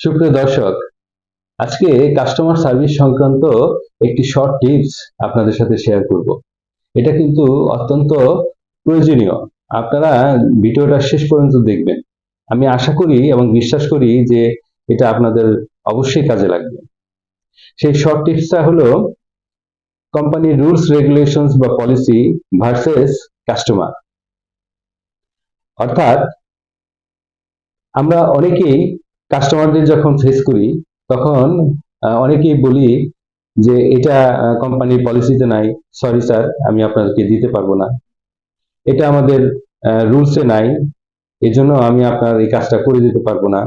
সুপ্রিয় দর্শক, আজকে কাস্টমার সার্ভিস সংক্রান্ত একটি শর্ট টিপস আপনাদের সাথে শেয়ার করব। এটা কিন্তু অত্যন্ত প্রয়োজনীয়। আপনারা ভিডিওটা শেষ পর্যন্ত দেখবেন। আমি আশা করি এবং বিশ্বাস করি যে এটা আপনাদের অবশ্যই কাজে লাগবে। সেই শর্ট টিপসটা হলো কোম্পানির রুলস রেগুলেশনস বা পলিসি ভার্সেস কাস্টমার অর্থাৎ, আমরা অনেকেই কাস্টমারদের যখন ফেস করি, তখন অনেকেই বলি যে, এটা কোম্পানির পলিসিতে নাই। সরি স্যার আমি আপনাদেরকে দিতে পারব না। এটা আমাদের রুলসে নাই। এজন্য আমি আপনার এই কাজটা করে দিতে পারব না।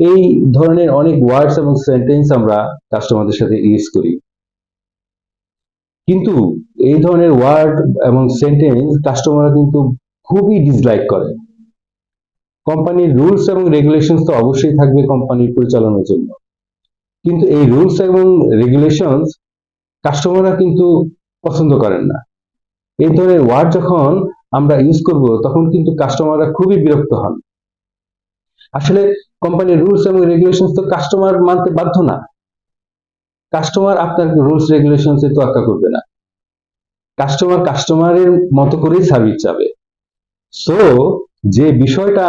এই ধরনের অনেক ওয়ার্ডস এবং সেন্টেন্স আমরা কাস্টমারদের সাথে ইউজ করি। কিন্তু এই ধরনের ওয়ার্ড এবং সেন্টেন্স কাস্টমার কিন্তু খুবই ডিসলাইক করে। কোম্পানির রুলস এবং রেগুলেশনস তো অবশ্যই থাকবে কোম্পানির পরিচালনার জন্য। কিন্তু এই রুলস এবং রেগুলেশনস কাস্টমাররা কিন্তু পছন্দ করেন না। এই ধরনের ওয়ার্ড যখন আমরা ইউজ করব, তখন কিন্তু কাস্টমাররা খুবই বিরক্ত হন। আসলে কোম্পানির রুলস এবং রেগুলেশন তো কাস্টমার মানতে বাধ্য না। কাস্টমার আপনার রুলস রেগুলেশনস এ তোয়াক্কা করবে না। কাস্টমার কাস্টমারের মতো করেই সার্ভিস চাবে। সো যে বিষয়টা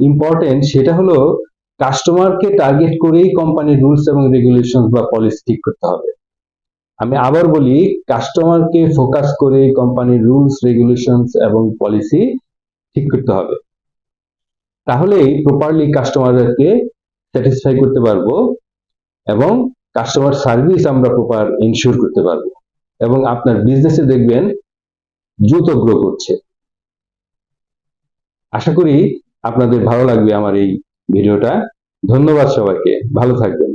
ইম্পর্টেন্ট সেটা হলো কাস্টমারকে টার্গেট করেই কোম্পানির রুলস এবং রেগুলেশন বা পলিসি ঠিক করতে হবে। আমি আবার বলি কাস্টমারকে ফোকাস করে কোম্পানির রুলস রেগুলেশনস এবং পলিসি ঠিক করতে হবে। তাহলেই প্রপারলি কাস্টমারদেরকে স্যাটিসফাই করতে পারব এবং কাস্টমার সার্ভিস আমরা প্রপার ইনশিওর করতে পারব এবং আপনার বিজনেসে দেখবেন দ্রুত গ্রো করছে। আশা করি আপনাদের ভালো লাগবে আমার এই ভিডিওটা। ধন্যবাদ সবাইকে। ভালো থাকবেন।